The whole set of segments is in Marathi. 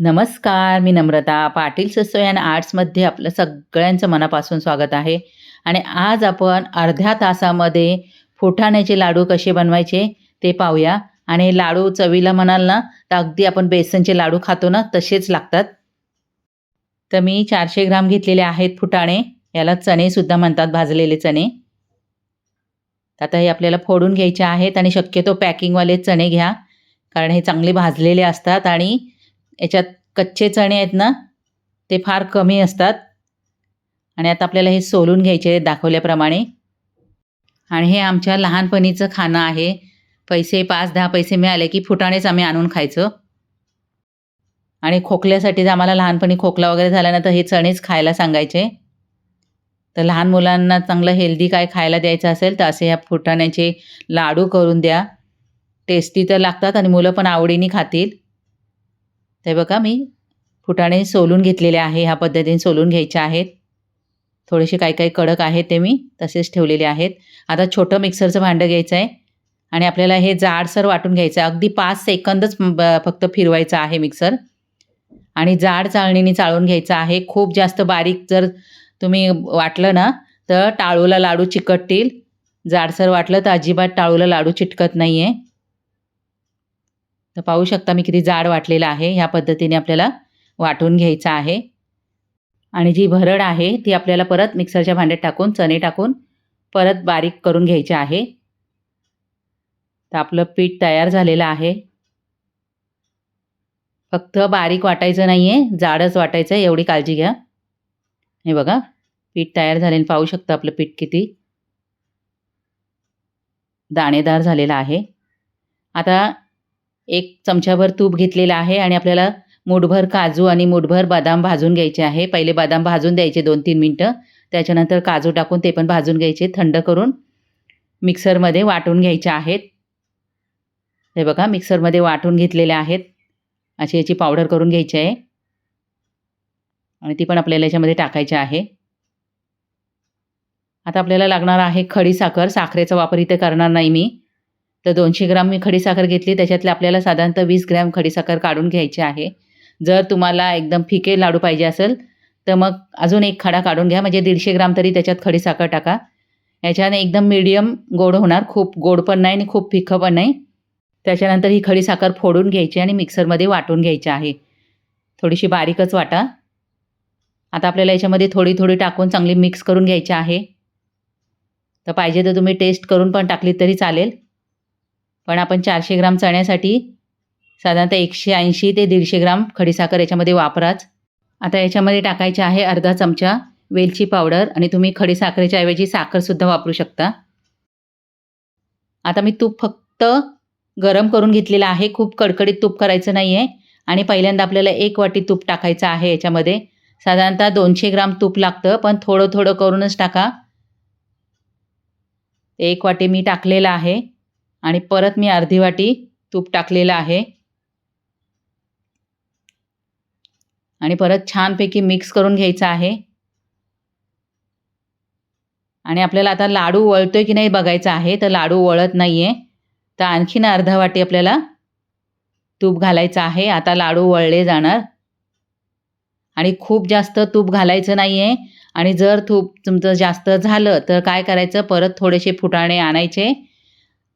नमस्कार मी नम्रता. पाटील ससोय अँड आर्ट्समध्ये आपलं सगळ्यांचं मनापासून स्वागत आहे. आणि आज आपण अर्ध्या तासामध्ये फुटाण्याचे लाडू कसे बनवायचे ते पाहूया. आणि लाडू चवीला म्हणाल ना तर अगदी आपण बेसनचे लाडू खातो ना तसेच लागतात. तर मी चारशे ग्राम घेतलेले आहेत फुटाणे. याला चणेसुद्धा म्हणतात भाजलेले चणे. आता हे आपल्याला फोडून घ्यायचे आहेत आणि शक्यतो पॅकिंगवाले चणे घ्या. कारण हे चांगले भाजलेले असतात आणि याच्यात कच्चे चणे आहेत ना ते फार कमी असतात. आणि आता आपल्याला हे सोलून घ्यायचे दाखवल्याप्रमाणे. आणि हे आमच्या लहानपणीचं खाणं आहे. पैसे पाच दहा पैसे मिळाले की फुटाणेच आम्ही आणून खायचो. आणि खोकल्यासाठी जर आम्हाला लहानपणी खोकला वगैरे झाला ना तर हे चणेच खायला सांगायचे. तर लहान मुलांना चांगलं हेल्दी काय खायला द्यायचं असेल तर असे ह्या फुटाण्याचे लाडू करून द्या. टेस्टी तर लागतात आणि मुलं पण आवडीने खातील. ते बघा मी फुटाणे सोलून घेतलेले आहे. ह्या पद्धतीने सोलून घ्यायचे आहेत. थोडेसे काही काही कडक आहेत ते मी तसेच ठेवलेले आहेत. आता छोटं मिक्सरचं भांडं घ्यायचं आहे. आणि आपल्याला हे जाडसर वाटून घ्यायचं आहे. अगदी पाच सेकंदच ब- फक्त फिरवायचं आहे मिक्सर. आणि जाड चाळणीने चाळून घ्यायचं आहे. खूप जास्त बारीक जर तुम्ही वाटलं ना तर टाळूला लाडू चिकटतील. जाडसर वाटलं तर अजिबात टाळूला लाडू चिटकत नाही आहे तर पाहू शकता मी किती जाड वाटलेलं आहे. ह्या पद्धतीने आपल्याला वाटून घ्यायचं आहे. आणि जी भरड आहे ती आपल्याला परत मिक्सरच्या भांड्यात टाकून चणे टाकून परत बारीक करून घ्यायचे आहे. तर आपलं पीठ तयार झालेलं आहे. फक्त बारीक वाटायचं नाही आहे जाडच वाटायचं आहे एवढी काळजी घ्या. हे बघा पीठ तयार झालेलं पाहू शकता आपलं पीठ किती दाणेदार झालेलं आहे. आता एक चमच्याभर तूप घेतलेलं आहे आणि आपल्याला मूठभर काजू आणि मुठभर बदाम भाजून घ्यायचे आहे. पहिले बदाम भाजून द्यायचे दोन तीन मिनटं. त्याच्यानंतर काजू टाकून ते पण भाजून घ्यायचे थंड करून. मिक्सरमध्ये वाटून घ्यायचे आहेत. हे बघा मिक्सरमध्ये वाटून घेतलेले आहेत. अशी याची पावडर करून घ्यायची आहे. आणि ती पण आपल्याला याच्यामध्ये टाकायची आहे. आता आपल्याला लागणार आहे खडी साखर. साखरेचा वापर इथे करणार नाही मी. तर दोनशे ग्राम मी खडीसाखर घेतली. त्याच्यातले आपल्याला साधारणतः वीस ग्रॅम खडीसाखर काढून घ्यायची आहे. जर तुम्हाला एकदम फिके लाडू पाहिजे असेल तर मग अजून एक खडा काढून घ्या. म्हणजे दीडशे ग्राम तरी त्याच्यात खडीसाखर टाका. याच्याने एकदम मिडियम गोड होणार. खूप गोड पण नाही आणि खूप फिकं पण नाही. त्याच्यानंतर ही खडीसाखर फोडून घ्यायची आणि मिक्सरमध्ये वाटून घ्यायची आहे. थोडीशी बारीकच वाटा. आता आपल्याला याच्यामध्ये थोडी थोडी टाकून चांगली मिक्स करून घ्यायची आहे. तर पाहिजे तर तुम्ही टेस्ट करून पण टाकली तरी चालेल. पण आपण चारशे ग्राम चण्यासाठी साधारणतः एकशे ऐंशी ते दीडशे ग्राम खडीसाखर याच्यामध्ये वापराच. आता याच्यामध्ये टाकायचे आहे अर्धा चमचा वेलची पावडर आणि तुम्ही खडीसाखरेच्या ऐवजी साखरसुद्धा वापरू शकता. आता मी तूप फक्त गरम करून घेतलेलं आहे. खूप कडकडीत तूप करायचं नाही आहे आणि पहिल्यांदा आपल्याला एक वाटी तूप टाकायचं आहे याच्यामध्ये. साधारणतः दोनशे ग्राम तूप लागतं पण थोडं थोडं करूनच टाका. एक वाटी मी टाकलेलं आहे. आणि परत मी अर्धी वाटी तूप टाकलेलं आहे. आणि परत छानपैकी मिक्स करून घ्यायचं आहे. आणि आपल्याला आता लाडू वळतोय की नाही बघायचं आहे तर लाडू वळत नाही आहे तर आणखीन अर्धा वाटी आपल्याला तूप घालायचं आहे. आता लाडू वळले जाणार. आणि खूप जास्त तूप घालायचं नाही आहे आणि जर तूप तुमचं जास्त झालं तर काय करायचं? परत थोडेसे फुटाणे आणायचे.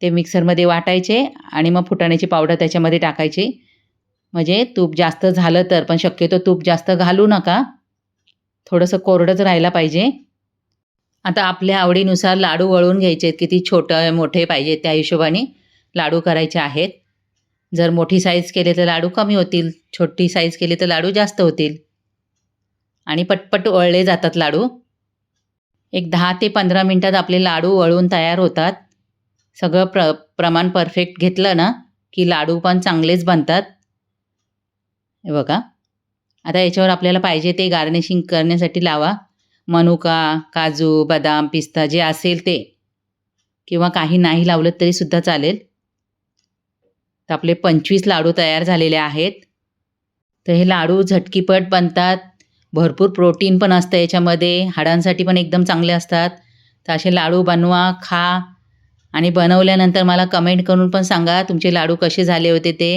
ते मिक्सरमध्ये वाटायचे आणि मग फुटाण्याची पावडर त्याच्यामध्ये टाकायची. म्हणजे तूप जास्त झालं तर पण शक्यतो तूप जास्त घालू नका. थोडंसं कोरडंच राहायला पाहिजे. आता आपल्या आवडीनुसार लाडू वळून घ्यायचे आहेत. किती छोटं मोठे पाहिजेत त्या हिशोबाने लाडू करायचे आहेत. जर मोठी साईज केले तर लाडू कमी होतील. छोटी साईज केली तर लाडू जास्त होतील. आणि पटपट वळले जातात लाडू. एक दहा ते पंधरा मिनटात आपले लाडू वळून तयार होतात. सगळं प्र प्रमाण परफेक्ट घेतलं ना की लाडू पण चांगलेच बनतात. हे बघा. आता याच्यावर आपल्याला पाहिजे ते गार्निशिंग करण्यासाठी लावा. मनुका काजू बदाम पिस्ता जे असेल ते. किंवा काही नाही लावलं तरीसुद्धा चालेल. तर आपले पंचवीस लाडू तयार झालेले आहेत. तर हे लाडू झटकीपट बनतात. भरपूर प्रोटीन पण असतं याच्यामध्ये. हाडांसाठी पण एकदम चांगले असतात. तर असे लाडू बनवा खा. आणि बनवल्यानंतर मला कमेंट करून पण सांगा तुमचे लाडू कसे झाले होते ते.